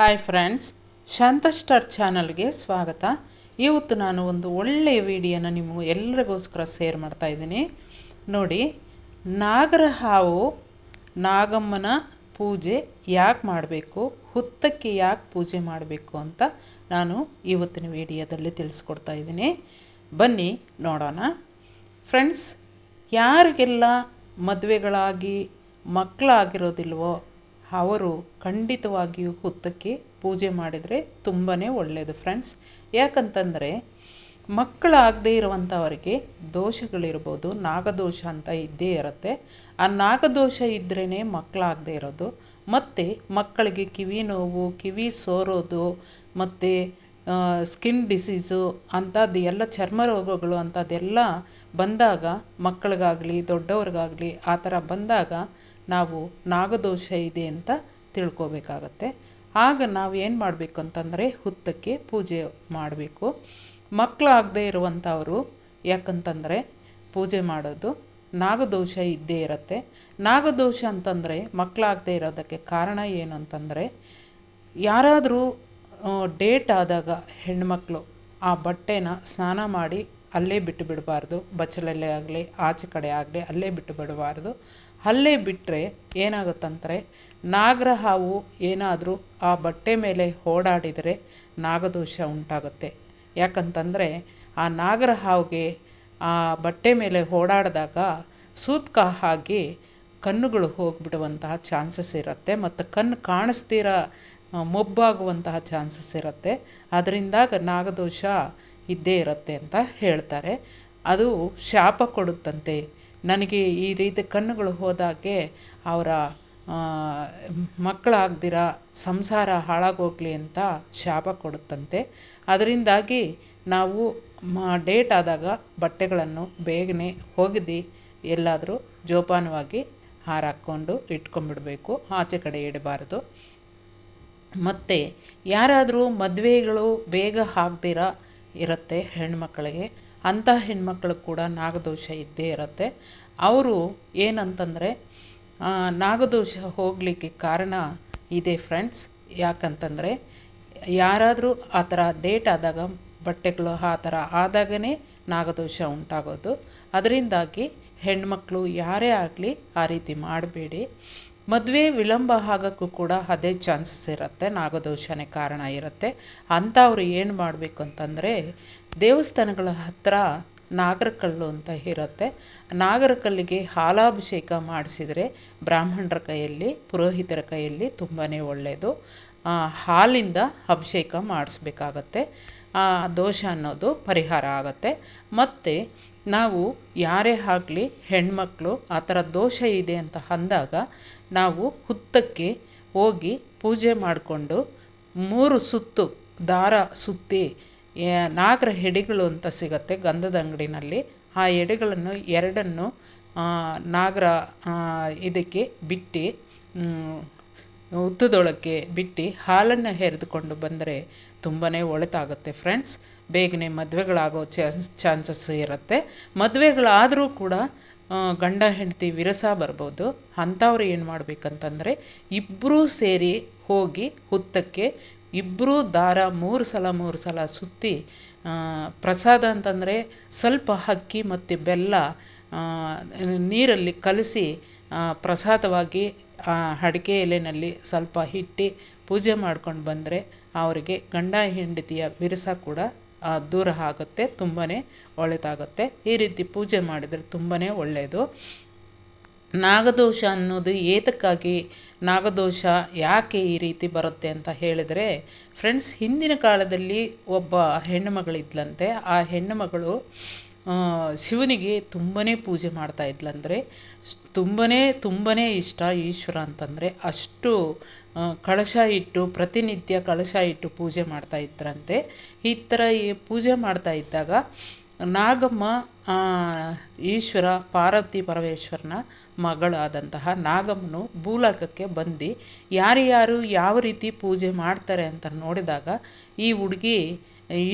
Hi friends ಶಾಂತ star ಚಾನಲ್ಗೆ ಸ್ವಾಗತ. ಇವತ್ತು ನಾನು ಒಂದು ಒಳ್ಳೆಯ ವಿಡಿಯೋನ ನಿಮ್ಮ ಎಲ್ಲರಿಗೋಸ್ಕರ ಶೇರ್ ಮಾಡ್ತಾ ಇದ್ದೀನಿ. ನೋಡಿ ನಾಗರ ಹಾವು ನಾಗಮ್ಮನ ಪೂಜೆ ಯಾಕೆ ಮಾಡಬೇಕು, ಹುತ್ತಕ್ಕೆ ಯಾಕೆ ಪೂಜೆ ಮಾಡಬೇಕು ಅಂತ ನಾನು ಇವತ್ತಿನ ವಿಡಿಯೋದಲ್ಲಿ ತಿಳಿಸ್ಕೊಡ್ತಾ ಇದ್ದೀನಿ. ಬನ್ನಿ ನೋಡೋಣ. ಫ್ರೆಂಡ್ಸ್ ಯಾರಿಗೆಲ್ಲ ಮದುವೆಗಳಾಗಿ ಮಕ್ಕಳಾಗಿರೋದಿಲ್ವೋ ಅವರು ಖಂಡಿತವಾಗಿಯೂ ಹುತ್ತಕ್ಕೆ ಪೂಜೆ ಮಾಡಿದರೆ ತುಂಬಾ ಒಳ್ಳೆಯದು ಫ್ರೆಂಡ್ಸ್ ಯಾಕಂತಂದರೆ ಮಕ್ಕಳಾಗದೇ ಇರುವಂಥವರಿಗೆ ದೋಷಗಳಿರ್ಬೋದು, ನಾಗದೋಷ ಅಂತ ಇದ್ದೇ ಇರುತ್ತೆ. ಆ ನಾಗದೋಷ ಇದ್ರೇ ಮಕ್ಕಳಾಗದೇ ಇರೋದು. ಮತ್ತು ಮಕ್ಕಳಿಗೆ ಕಿವಿ ನೋವು, ಕಿವಿ ಸೋರೋದು, ಮತ್ತು ಸ್ಕಿನ್ ಡಿಸೀಸು ಅಂಥದ್ದು ಎಲ್ಲ ಚರ್ಮ ರೋಗಗಳು ಅಂಥದ್ದೆಲ್ಲ ಬಂದಾಗ ಮಕ್ಕಳಿಗಾಗಲಿ, ದೊಡ್ಡವ್ರಿಗಾಗಲಿ ಆ ಥರ ಬಂದಾಗ ನಾವು ನಾಗದೋಷ ಇದೆ ಅಂತ ತಿಳ್ಕೋಬೇಕಾಗತ್ತೆ. ಆಗ ನಾವು ಏನು ಮಾಡಬೇಕು ಅಂತಂದರೆ ಹುತ್ತಕ್ಕೆ ಪೂಜೆ ಮಾಡಬೇಕು. ಮಕ್ಕಳಾಗದೇ ಇರುವಂಥವರು ಯಾಕಂತಂದರೆ ಪೂಜೆ ಮಾಡೋದು ನಾಗದೋಷ ಇದ್ದೇ ಇರುತ್ತೆ. ನಾಗದೋಷ ಅಂತಂದರೆ ಮಕ್ಕಳಾಗದೇ ಇರೋದಕ್ಕೆ ಕಾರಣ ಏನು ಅಂತಂದರೆ ಯಾರಾದರೂ ಡೇಟ್ ಆದಾಗ ಹೆಣ್ಮಕ್ಳು ಆ ಬಟ್ಟೆನ ಸ್ನಾನ ಮಾಡಿ ಅಲ್ಲೇ ಬಿಟ್ಟು ಬಿಡಬಾರ್ದು. ಬಚ್ಚಲಲ್ಲೇ ಆಗಲಿ, ಆಚೆ ಕಡೆ ಆಗಲಿ ಅಲ್ಲೇ ಬಿಟ್ಟು ಬಿಡಬಾರ್ದು. ಅಲ್ಲೇ ಬಿಟ್ಟರೆ ಏನಾಗುತ್ತಂದರೆ ನಾಗರ ಹಾವು ಏನಾದರೂ ಆ ಬಟ್ಟೆ ಮೇಲೆ ಓಡಾಡಿದರೆ ನಾಗದೋಷ ಉಂಟಾಗುತ್ತೆ. ಯಾಕಂತಂದರೆ ಆ ನಾಗರ ಹಾವಿಗೆ ಆ ಬಟ್ಟೆ ಮೇಲೆ ಓಡಾಡಿದಾಗ ಸೂತ್ಕ ಹಾಗೆ ಕಣ್ಣುಗಳು ಹೋಗಿಬಿಡುವಂತಹ ಚಾನ್ಸಸ್ ಇರುತ್ತೆ ಮತ್ತು ಕಣ್ಣು ಕಾಣಿಸ್ದಿರ ಮೊಬ್ಬಾಗುವಂತಹ ಚಾನ್ಸಸ್ ಇರುತ್ತೆ. ಅದರಿಂದಾಗ ನಾಗದೋಷ ಇದ್ದೇ ಇರುತ್ತೆ ಅಂತ ಹೇಳ್ತಾರೆ. ಅದು ಶಾಪ ಕೊಡುತ್ತಂತೆ. ನನಗೆ ಈ ರೀತಿ ಕಣ್ಣುಗಳು ಹೋದಾಗೆ ಅವರ ಮಕ್ಕಳಾಗ್ದಿರ, ಸಂಸಾರ ಹಾಳಾಗೋಗ್ಲಿ ಅಂತ ಶಾಪ ಕೊಡುತ್ತಂತೆ. ಅದರಿಂದಾಗಿ ನಾವು ಮ, ಡೇಟ್ ಆದಾಗ ಬಟ್ಟೆಗಳನ್ನು ಬೇಗನೆ ಒಗೆದು ಎಲ್ಲಾದರೂ ಜೋಪಾನವಾಗಿ ಹಾರಾಕ್ಕೊಂಡು ಇಟ್ಕೊಂಡ್ಬಿಡಬೇಕು, ಆಚೆ ಕಡೆ ಇಡಬಾರ್ದು. ಮತ್ತು ಯಾರಾದರೂ ಮದುವೆಗಳು ಬೇಗ ಆಗದಿರ ಇರುತ್ತೆ ಹೆಣ್ಮಕ್ಳಿಗೆ. ಅಂಥ ಹೆಣ್ಮಕ್ಳು ಕೂಡ ನಾಗದೋಷ ಇದ್ದೇ ಇರುತ್ತೆ. ಅವರು ಏನಂತಂದರೆ ನಾಗದೋಷ ಹೋಗಲಿಕ್ಕೆ ಕಾರಣ ಇದೆ ಫ್ರೆಂಡ್ಸ್. ಯಾಕಂತಂದರೆ, ಯಾರಾದರೂ ಆ ಥರ ಡೇಟ್ ಆದಾಗ ಬಟ್ಟೆಗಳು ಆ ಥರ ಆದಾಗನೇ ನಾಗದೋಷ ಉಂಟಾಗೋದು. ಅದರಿಂದಾಗಿ ಹೆಣ್ಮಕ್ಳು ಯಾರೇ ಆಗಲಿ ಆ ರೀತಿ ಮಾಡಬೇಡಿ. ಮದುವೆ ವಿಳಂಬ ಆಗೋಕ್ಕೂ ಕೂಡ ಅದೇ ಚಾನ್ಸಸ್ ಇರುತ್ತೆ. ನಾಗದೋಷನೇ ಕಾರಣ ಇರುತ್ತೆ. ಅಂಥವ್ರು ಏನು ಮಾಡಬೇಕು ಅಂತಂದರೆ ದೇವಸ್ಥಾನಗಳ ಹತ್ತಿರ ನಾಗರಕಲ್ಲು ಅಂತ ಇರುತ್ತೆ. ನಾಗರಕಲ್ಲಿಗೆ ಹಾಲಾಭಿಷೇಕ ಮಾಡಿಸಿದರೆ ಬ್ರಾಹ್ಮಣರ ಕೈಯಲ್ಲಿ, ಪುರೋಹಿತರ ಕೈಯಲ್ಲಿ ತುಂಬಾ ಒಳ್ಳೆಯದು ಹಾಲಿಂದ ಅಭಿಷೇಕ ಮಾಡಿಸ್ಬೇಕಾಗತ್ತೆ. ದೋಷ ಅನ್ನೋದು ಪರಿಹಾರ ಆಗುತ್ತೆ. ಮತ್ತು ನಾವು ಯಾರೇ ಆಗಲಿ ಹೆಣ್ಮಕ್ಳು ಆ ಥರ ದೋಷ ಇದೆ ಅಂತ ಅಂದಾಗ ನಾವು ಹುತ್ತಕ್ಕೆ ಹೋಗಿ ಪೂಜೆ ಮಾಡಿಕೊಂಡು ಮೂರು ಸುತ್ತು ದಾರ ಸುತ್ತಿ ನಾಗರ ಹೆಡೆಗಳು ಅಂತ ಸಿಗುತ್ತೆ ಗಂಧದ ಅಂಗಡಿನಲ್ಲಿ. ಆ ಎಡೆಗಳನ್ನು ಎರಡನ್ನು ನಾಗರ ಇದಕ್ಕೆ ಬಿಟ್ಟು ಉತ್ತದೊಳಕ್ಕೆ ಬಿಟ್ಟು ಹಾಲನ್ನು ಹೆರೆದುಕೊಂಡು ಬಂದರೆ ತುಂಬಾ ಒಳಿತಾಗುತ್ತೆ ಫ್ರೆಂಡ್ಸ್. ಬೇಗನೆ ಮದುವೆಗಳಾಗೋ ಚಾನ್ಸ್, ಚಾನ್ಸಸ್ ಇರುತ್ತೆ. ಮದುವೆಗಳಾದರೂ ಕೂಡ ಗಂಡ, ಹೆಂಡತಿ ವಿರಸ ಬರ್ಬೋದು. ಅಂಥವ್ರು ಏನು ಮಾಡಬೇಕಂತಂದರೆ ಇಬ್ಬರೂ ಸೇರಿ ಹೋಗಿ ಹುತ್ತಕ್ಕೆ ಇಬ್ಬರೂ ದಾರ ಮೂರು ಸಲ ಮೂರು ಸಲ ಸುತ್ತಿ ಪ್ರಸಾದ ಅಂತಂದರೆ ಸ್ವಲ್ಪ ಅಕ್ಕಿ ಮತ್ತು ಬೆಲ್ಲ ನೀರಲ್ಲಿ ಕಲಸಿ ಪ್ರಸಾದವಾಗಿ ಅಡಿಕೆ ಎಲೆಯಲ್ಲಿ ಸ್ವಲ್ಪ ಹಿಟ್ಟಿ ಪೂಜೆ ಮಾಡ್ಕೊಂಡು ಬಂದರೆ, ಅವರಿಗೆ ಗಂಡ, ಹೆಂಡತಿಯ ವಿರಸ ಕೂಡ ದೂರ ಆಗುತ್ತೆ ತುಂಬಾ ಒಳ್ಳೆಯದಾಗುತ್ತೆ ಈ ರೀತಿ ಪೂಜೆ ಮಾಡಿದರೆ ತುಂಬಾ ಒಳ್ಳೆಯದು ನಾಗದೋಷ ಅನ್ನೋದು ಏತಕ್ಕಾಗಿ ನಾಗದೋಷ ಯಾಕೆ ಈ ರೀತಿ ಬರುತ್ತೆ ಅಂತ ಹೇಳಿದರೆ ಫ್ರೆಂಡ್ಸ್ ಹಿಂದಿನ ಕಾಲದಲ್ಲಿ ಒಬ್ಬ ಹೆಣ್ಣುಮಗಳಿದ್ಲಂತೆ, ಆ ಹೆಣ್ಣುಮಗಳು ಶಿವನಿಗೆ ತುಂಬಾ ಪೂಜೆ ಮಾಡ್ತಾ ಇದ್ಲಂದರೆ ತುಂಬಾ ತುಂಬಾ ಇಷ್ಟ ಈಶ್ವರ ಅಂತಂದರೆ ಅಷ್ಟು ಕಳಶ ಇಟ್ಟು, ಪ್ರತಿನಿತ್ಯ ಕಳಶ ಇಟ್ಟು ಪೂಜೆ ಮಾಡ್ತಾ ಇದ್ರಂತೆ. ಈ ಥರ ಈ ಪೂಜೆ ಮಾಡ್ತಾ ಇದ್ದಾಗ ನಾಗಮ್ಮ ಈಶ್ವರ, ಪಾರ್ವತಿ ಪರಮೇಶ್ವರನ ಮಗಳಾದಂತಹ ನಾಗಮ್ಮನು ಭೂಲೋಕಕ್ಕೆ ಬಂದು ಯಾರ್ಯಾರು ಯಾವ ರೀತಿ ಪೂಜೆ ಮಾಡ್ತಾರೆ ಅಂತ ನೋಡಿದಾಗ ಈ ಹುಡುಗಿ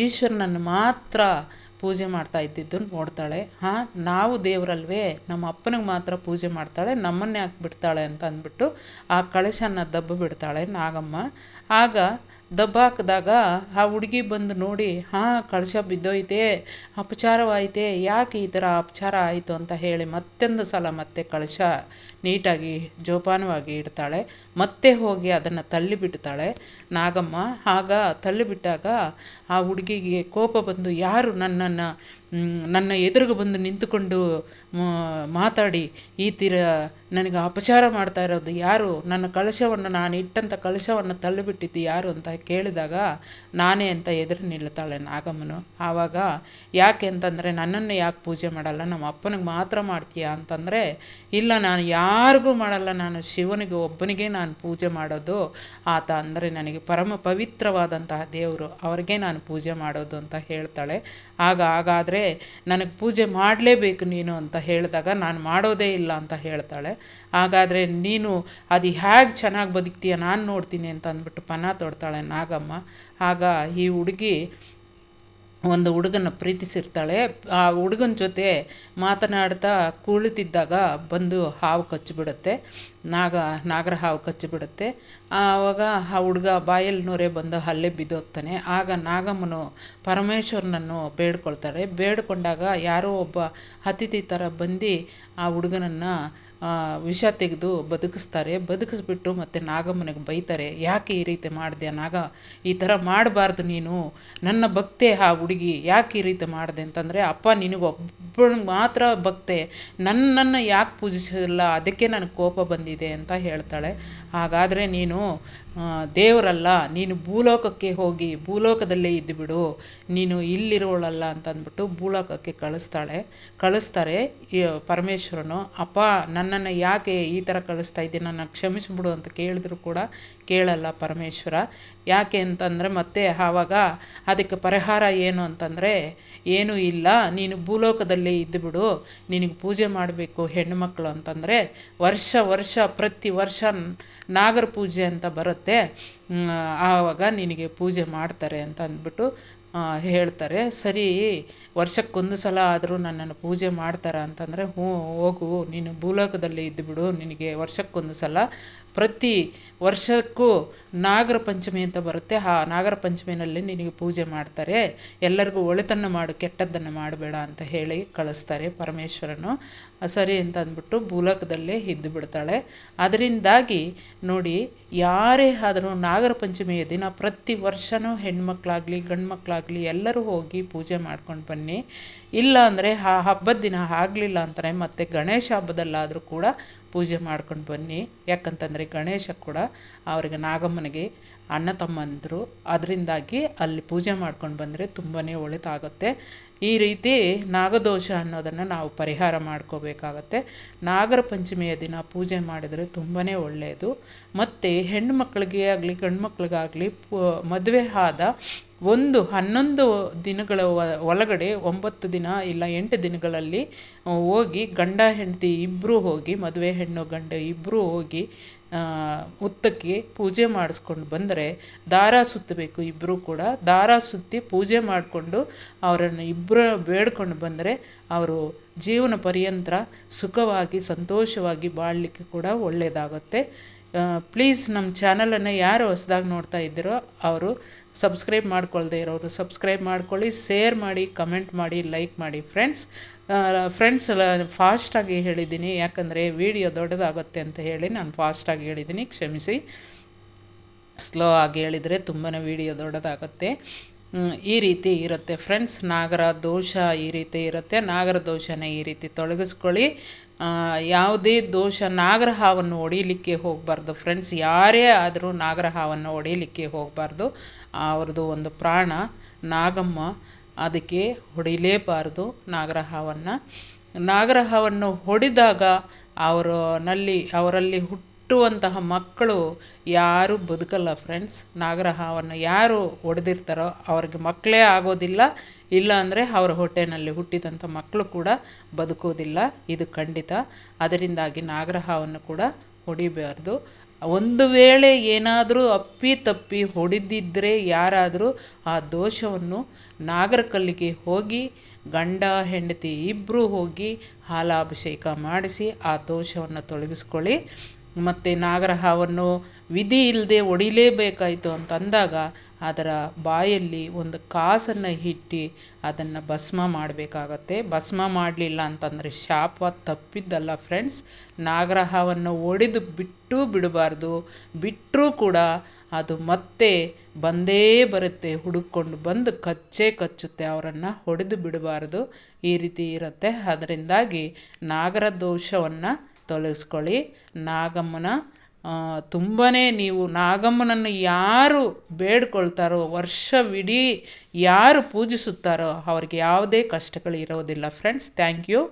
ಈಶ್ವರನನ್ನು ಮಾತ್ರ ಪೂಜೆ ಮಾಡ್ತಾ ಇದ್ದಿದ್ದನ್ನು ನೋಡ್ತಾಳೆ. ಹಾಂ, ನಾವು ದೇವರಲ್ವೇ, ನಮ್ಮ ಅಪ್ಪನಿಗೆ ಮಾತ್ರ ಪೂಜೆ ಮಾಡ್ತಾಳೆ, ನಮ್ಮನ್ನೇ ಯಾಕೆ ಬಿಡ್ತಾಳೆ ಅಂತ ಅಂದ್ಬಿಟ್ಟು ಆ ಕಳಶನ ದಬ್ಬ ಬಿಡ್ತಾಳೆ ನಾಗಮ್ಮ. ಆಗ ದಬ್ಬಾಕಿದಾಗ ಆ ಹುಡುಗಿ ಬಂದು ನೋಡಿ, ಹಾಂ ಕಳಶ ಬಿದ್ದೋಯ್ತೆ, ಅಪಚಾರವಾಯಿತೆ, ಯಾಕೆ ಈ ಥರ ಅಪಚಾರ ಆಯಿತು? ಅಂತ ಹೇಳಿ ಮತ್ತೊಂದು ಸಲ ಮತ್ತೆ ಕಳಶ ನೀಟಾಗಿ ಜೋಪಾನವಾಗಿ ಇಡ್ತಾಳೆ. ಮತ್ತೆ ಹೋಗಿ ಅದನ್ನು ತಳ್ಳಿಬಿಡ್ತಾಳೆ. ನಾಗಮ್ಮ, ಆಗ ತಳ್ಳಿಬಿಟ್ಟಾಗ ಆ ಹುಡುಗಿಗೆ ಕೋಪ ಬಂದು, ಯಾರು ನನ್ನನ್ನು ನನ್ನ ಎದುರಿಗೆ ಬಂದು ನಿಂತುಕೊಂಡು ಮಾತಾಡಿ, ಈ ತೀರ ನನಗೆ ಅಪಚಾರ ಮಾಡ್ತಾ ಇರೋದು ಯಾರು? ನನ್ನ ಕಳಶವನ್ನು ನಾನು ಇಟ್ಟಂಥ ಕಳಶವನ್ನು ತಳ್ಳಿಬಿಟ್ಟಿದ್ದು ಯಾರು? ಅಂತ ಕೇಳಿದಾಗ, ನಾನೇ ಅಂತ ಎದುರು ನಿಲ್ತಾಳೆ ನಾಗಮ್ಮನು. ಆವಾಗ ಯಾಕೆ ಅಂತಂದರೆ ನನ್ನನ್ನು ಯಾಕೆ ಪೂಜೆ ಮಾಡಲ್ಲ? ನಮ್ಮ ಅಪ್ಪನಿಗೆ ಮಾತ್ರ ಮಾಡ್ತೀಯಾ? ಅಂತಂದರೆ, ಇಲ್ಲ, ನಾನು ಯಾರಿಗೂ ಮಾಡಲ್ಲ. ನಾನು ಶಿವನಿಗೆ, ಒಬ್ಬನಿಗೆ ನಾನು ಪೂಜೆ ಮಾಡೋದು. ಆತ ಅಂದರೆ ನನಗೆ ಪರಮ ಪವಿತ್ರವಾದಂತಹ ದೇವರು. ಅವರಿಗೆ ನಾನು ಪೂಜೆ ಮಾಡೋದು, ಅಂತ ಹೇಳ್ತಾಳೆ. ಆಗ, ಹಾಗಾದರೆ ನನಗೆ ಪೂಜೆ ಮಾಡಲೇಬೇಕು ನೀನು ಅಂತ ಹೇಳಿದಾಗ ನಾನು ಮಾಡೋದೇ ಇಲ್ಲ ಅಂತ ಹೇಳ್ತಾಳೆ. ಹಾಗಾದರೆ ನೀನು ಅದು ಹೇಗೆ ಚೆನ್ನಾಗಿ ಬದುಕ್ತೀಯ ನಾನು ನೋಡ್ತೀನಿ ಅಂತ ಅಂದ್ಬಿಟ್ಟು ಪನ ತೊಡ್ತಾಳೆ ನಾಗಮ್ಮ. ಆಗ ಈ ಹುಡುಗಿ ಒಂದು ಹುಡುಗನ ಪ್ರೀತಿಸಿರ್ತಾಳೆ. ಆ ಹುಡುಗನ ಜೊತೆ ಮಾತನಾಡ್ತಾ ಕುಳಿತಿದ್ದಾಗ ಬಂದು ಹಾವು ಕಚ್ಚಿಬಿಡುತ್ತೆ. ನಾಗ, ನಾಗರ ಹಾವು ಕಚ್ಚಿಬಿಡುತ್ತೆ. ಆವಾಗ ಆ ಹುಡುಗ ಬಾಯಲ್ಲಿ ನೋರೆ ಬಂದು ಅಲ್ಲೇ ಬಿದ್ದೋಗ್ತಾನೆ. ಆಗ ನಾಗಮ್ಮನು ಪರಮೇಶ್ವರನನ್ನು ಬೇಡ್ಕೊಳ್ತಾರೆ. ಬೇಡ್ಕೊಂಡಾಗ ಯಾರೋ ಒಬ್ಬ ಅತಿಥಿ ಥರ ಬಂದು ಆ ಹುಡುಗನನ್ನು ವಿಷ ತೆಗೆದು ಬದುಕಿಸ್ತಾರೆ. ಬದುಕಿಸ್ಬಿಟ್ಟು ಮತ್ತು ನಾಗಮ್ಮನಿಗೆ ಬೈತಾರೆ. ಯಾಕೆ ಈ ರೀತಿ ಮಾಡಿದೆ ನಾಗ? ಈ ಥರ ಮಾಡಬಾರ್ದು ನೀನು. ನನ್ನ ಭಕ್ತೆ ಆ ಹುಡುಗಿ ಯಾಕೆ ಈ ರೀತಿ ಮಾಡಿದೆ ಅಂತಂದರೆ, ಅಪ್ಪ ನಿನಗೊಬ್ಬನಿಗೆ ಮಾತ್ರ ಭಕ್ತೆ. ನನ್ನನ್ನು ಯಾಕೆ ಪೂಜಿಸಿಲ್ಲ? ಅದಕ್ಕೆ ನನಗೆ ಕೋಪ ಬಂದಿದೆ ಅಂತ ಹೇಳ್ತಾಳೆ. ಹಾಗಾದರೆ ನೀನು ದೇವರಲ್ಲ, ನೀನು ಭೂಲೋಕಕ್ಕೆ ಹೋಗಿ, ಭೂಲೋಕದಲ್ಲೇ ಇದ್ದುಬಿಡು ನೀನು ಇಲ್ಲಿರೋಳಲ್ಲ ಅಂತ ಅಂದ್ಬಿಟ್ಟು ಭೂಲೋಕಕ್ಕೆ ಕಳಿಸ್ತಾಳೆ. ಕಳಿಸ್ತಾರೆ ಪರಮೇಶ್ವರನು. ಅಪ್ಪ ನನ್ನನ್ನು ಯಾಕೆ ಈ ಥರ ಕಳಿಸ್ತಾ ಇದ್ದೀನಿ ನನ್ನ ಕ್ಷಮಿಸಿಬಿಡು ಅಂತ ಕೇಳಿದ್ರು ಕೂಡ ಕೇಳಲ್ಲ ಪರಮೇಶ್ವರ. ಯಾಕೆ ಅಂತಂದರೆ ಮತ್ತೆ ಆವಾಗ ಅದಕ್ಕೆ ಪರಿಹಾರ ಏನು ಅಂತಂದರೆ, ಏನೂ ಇಲ್ಲ, ನೀನು ಭೂಲೋಕದಲ್ಲೇ ಇದ್ದುಬಿಡು ನಿನಗೆ ಪೂಜೆ ಮಾಡಬೇಕು ಹೆಣ್ಣುಮಕ್ಕಳು ಅಂತಂದರೆ, ವರ್ಷ ವರ್ಷ ಪ್ರತಿ ವರ್ಷ ನಾಗರ ಪೂಜೆ ಅಂತ ಬರುತ್ತೆ. ಆವಾಗ ನಿನಗೆ ಪೂಜೆ ಮಾಡ್ತಾರೆ ಅಂತ ಅಂದ್ಬಿಟ್ಟು ಹೇಳ್ತಾರೆ, ಸರಿ, ವರ್ಷಕ್ಕೊಂದು ಸಲ ಆದರೂ ನನ್ನನ್ನು ಪೂಜೆ ಮಾಡ್ತಾರ? ಅಂತಂದರೆ, ಹ್ಞೂ, ಹೋಗು, ನೀನು ಭೂಲೋಕದಲ್ಲಿ ಇದ್ದುಬಿಡು, ನಿನಗೆ ವರ್ಷಕ್ಕೊಂದು ಸಲ ಪ್ರತಿ ವರ್ಷಕ್ಕೂ ನಾಗರ ಪಂಚಮಿ ಅಂತ ಬರುತ್ತೆ. ಆ ನಾಗರ ಪಂಚಮಿನಲ್ಲಿ ನಿನಗೆ ಪೂಜೆ ಮಾಡ್ತಾರೆ. ಎಲ್ಲರಿಗೂ ಒಳಿತನ್ನು ಮಾಡು, ಕೆಟ್ಟದ್ದನ್ನು ಮಾಡಬೇಡ ಅಂತ ಹೇಳಿ ಕಳಿಸ್ತಾರೆ ಪರಮೇಶ್ವರನು. ಸರಿ ಅಂತ ಅಂದ್ಬಿಟ್ಟು ಭೂಲೋಕದಲ್ಲೇ ಇದ್ದು ಬಿಡ್ತಾಳೆ. ಅದರಿಂದಾಗಿ ನೋಡಿ, ಯಾರೇ ಆದರೂ ನಾಗರ ಪಂಚಮಿಯ ದಿನ ಪ್ರತಿ ವರ್ಷವೂ ಹೆಣ್ಮಕ್ಳಾಗಲಿ ಗಂಡು ಮಕ್ಕಳಾಗಲಿ ಎಲ್ಲರೂ ಹೋಗಿ ಪೂಜೆ ಮಾಡ್ಕೊಂಡು ಬನ್ನಿ. ಇಲ್ಲ ಅಂದರೆ ಆ ಹಬ್ಬದ ದಿನ ಆಗಲಿಲ್ಲ ಅಂತಾರೆ ಮತ್ತು ಗಣೇಶ ಹಬ್ಬದಲ್ಲಾದರೂ ಕೂಡ ಪೂಜೆ ಮಾಡ್ಕೊಂಡು ಬನ್ನಿ. ಯಾಕಂತಂದರೆ ಗಣೇಶ ಕೂಡ ಅವರಿಗೆ ನಾಗಮ್ಮನಿಗೆ ಅಣ್ಣ ತಮ್ಮಂದರು. ಅದರಿಂದಾಗಿ ಅಲ್ಲಿ ಪೂಜೆ ಮಾಡ್ಕೊಂಡು ಬಂದರೆ ತುಂಬಾ ಒಳಿತಾಗುತ್ತೆ. ಈ ರೀತಿ ನಾಗದೋಷ ಅನ್ನೋದನ್ನು ನಾವು ಪರಿಹಾರ ಮಾಡ್ಕೋಬೇಕಾಗತ್ತೆ. ನಾಗರ ಪಂಚಮಿಯ ದಿನ ಪೂಜೆ ಮಾಡಿದರೆ ತುಂಬಾ ಒಳ್ಳೆಯದು. ಮತ್ತು ಹೆಣ್ಣು ಮಕ್ಕಳಿಗೆ ಆಗಲಿ ಗಂಡು ಮಕ್ಕಳಿಗಾಗಲಿ ಮದುವೆ ಆದ ಒಂದು ಹನ್ನೊಂದು ದಿನಗಳ ಒಳಗಡೆ ಒಂಬತ್ತು ದಿನ ಇಲ್ಲ ಎಂಟು ದಿನಗಳಲ್ಲಿ ಹೋಗಿ ಗಂಡ ಹೆಂಡತಿ ಇಬ್ಬರೂ ಹೋಗಿ, ಮದುವೆ ಹೆಣ್ಣು ಗಂಡ ಇಬ್ಬರೂ ಹೋಗಿ ಹುತ್ತಕ್ಕೆ ಪೂಜೆ ಮಾಡಿಸ್ಕೊಂಡು ಬಂದರೆ ದಾರ ಸುತ್ತಬೇಕು ಇಬ್ಬರೂ ಕೂಡ. ದಾರ ಸುತ್ತಿ ಪೂಜೆ ಮಾಡಿಕೊಂಡು ಅವರನ್ನು ಇಬ್ಬರು ಬೇಡ್ಕೊಂಡು ಬಂದರೆ ಅವರು ಜೀವನ ಪರ್ಯಂತರ ಸುಖವಾಗಿ, ಸಂತೋಷವಾಗಿ ಬಾಳಲಿಕ್ಕೆ ಕೂಡ ಒಳ್ಳೆಯದಾಗುತ್ತೆ. ಪ್ಲೀಸ್ ನಮ್ಮ ಚಾನಲನ್ನು ಯಾರು ಹೊಸ್ದಾಗಿ ನೋಡ್ತಾ ಇದ್ದೀರೋ ಅವರು ಸಬ್ಸ್ಕ್ರೈಬ್ ಮಾಡ್ಕೊಳ್ದೇ ಇರೋರು. ಸಬ್ಸ್ಕ್ರೈಬ್ ಮಾಡ್ಕೊಳ್ಳಿ ಶೇರ್ ಮಾಡಿ ಕಮೆಂಟ್ ಮಾಡಿ ಲೈಕ್ ಮಾಡಿ. ಫ್ರೆಂಡ್ಸ್ ಫ್ರೆಂಡ್ಸ್ ಫಾಸ್ಟಾಗಿ ಹೇಳಿದ್ದೀನಿ. ಯಾಕಂದರೆ ವಿಡಿಯೋ ದೊಡ್ಡದಾಗುತ್ತೆ ಅಂತ ಹೇಳಿ ನಾನು ಫಾಸ್ಟಾಗಿ ಹೇಳಿದ್ದೀನಿ. ಕ್ಷಮಿಸಿ. ಸ್ಲೋ ಆಗಿ ಹೇಳಿದರೆ ತುಂಬಾ ವಿಡಿಯೋ ದೊಡ್ಡದಾಗುತ್ತೆ. ಈ ರೀತಿ ಇರುತ್ತೆ. ಫ್ರೆಂಡ್ಸ್ ನಾಗರ ದೋಷ ಈ ರೀತಿ ಇರುತ್ತೆ. ನಾಗರ ದೋಷನ ಈ ರೀತಿ ತೊಳಗಿಸ್ಕೊಳ್ಳಿ ಯಾವುದೇ ದೋಷ ನಾಗರ ಹಾವನ್ನು ಹೊಡೀಲಿಕ್ಕೆ ಹೋಗಬಾರ್ದು. ಫ್ರೆಂಡ್ಸ್ ಯಾರೇ ಆದರೂ ನಾಗರ ಹಾವನ್ನು ಹೊಡೀಲಿಕ್ಕೆ ಹೋಗಬಾರ್ದು ಅವ್ರದ್ದು ಒಂದು ಪ್ರಾಣ, ನಾಗಮ್ಮ ಅದಕ್ಕೆ ಹೊಡಿಲೇಬಾರ್ದು ನಾಗರ ಹಾವನ್ನು ನಾಗರ ಹಾವನ್ನು ಹೊಡೆದಾಗ ಅವರಲ್ಲಿ ಅವರಲ್ಲಿ ಹುಟ್ಟುವಂತಹ ಮಕ್ಕಳು ಯಾರೂ ಬದುಕಲ್ಲ ಫ್ರೆಂಡ್ಸ್ ನಾಗರಹಾವನ್ನು ಯಾರು ಹೊಡೆದಿರ್ತಾರೋ ಅವ್ರಿಗೆ ಮಕ್ಕಳೇ ಆಗೋದಿಲ್ಲ. ಇಲ್ಲ ಅಂದರೆ ಅವರ ಹೊಟ್ಟೆನಲ್ಲಿ ಹುಟ್ಟಿದಂಥ ಮಕ್ಕಳು ಕೂಡ ಬದುಕೋದಿಲ್ಲ. ಇದು ಖಂಡಿತ. ಅದರಿಂದಾಗಿ ನಾಗರಹಾವನ್ನು ಕೂಡ ಹೊಡಿಬಾರ್ದು. ಒಂದು ವೇಳೆ ಏನಾದರೂ ಅಪ್ಪಿ ತಪ್ಪಿ ಹೊಡೆದಿದ್ದರೆ ಯಾರಾದರೂ ಆ ದೋಷವನ್ನು ನಾಗರಕಲ್ಲಿಗೆ ಹೋಗಿ, ಗಂಡ, ಹೆಂಡತಿ ಇಬ್ಬರೂ ಹೋಗಿ ಹಾಲಾಭಿಷೇಕ ಮಾಡಿಸಿ ಆ ದೋಷವನ್ನು ತೊಲಗಿಸ್ಕೊಳ್ಳಿ ಮತ್ತು ನಾಗರಹಾವನ್ನು ವಿಧಿ ಇಲ್ಲದೆ ಹೊಡಿಲೇಬೇಕಾಯಿತು ಅಂತಂದಾಗ ಅದರ ಬಾಯಲ್ಲಿ ಒಂದು ಕಾಸನ್ನು ಇಟ್ಟು ಅದನ್ನು ಭಸ್ಮ ಮಾಡಬೇಕಾಗತ್ತೆ. ಭಸ್ಮ ಮಾಡಲಿಲ್ಲ ಅಂತಂದರೆ ಶಾಪ ತಪ್ಪಿದ್ದಲ್ಲ ಫ್ರೆಂಡ್ಸ್. ನಾಗರಹಾವನ್ನು ಒಡೆದು ಬಿಟ್ಟು ಬಿಡಬಾರ್ದು. ಬಿಟ್ಟರೂ ಕೂಡ ಅದು ಮತ್ತೆ ಬಂದೇ ಬರುತ್ತೆ. ಹುಡುಕೊಂಡು ಬಂದು ಕಚ್ಚೇ ಕಚ್ಚುತ್ತೆ. ಅವರನ್ನು ಹೊಡೆದು ಬಿಡಬಾರ್ದು. ಈ ರೀತಿ ಇರುತ್ತೆ. ಅದರಿಂದಾಗಿ ನಾಗರ ದೋಷವನ್ನು ತೊಲಗಿಸ್ಕೊಳ್ಳಿ ನಾಗಮ್ಮನ ತುಂಬಾ ನೀವು ನಾಗಮ್ಮನನ್ನು ಯಾರು ಬೇಡ್ಕೊಳ್ತಾರೋ, ವರ್ಷವಿಡೀ ಯಾರು ಪೂಜಿಸುತ್ತಾರೋ, ಅವ್ರಿಗೆ ಯಾವುದೇ ಕಷ್ಟಗಳು ಇರೋದಿಲ್ಲ. Friends thank you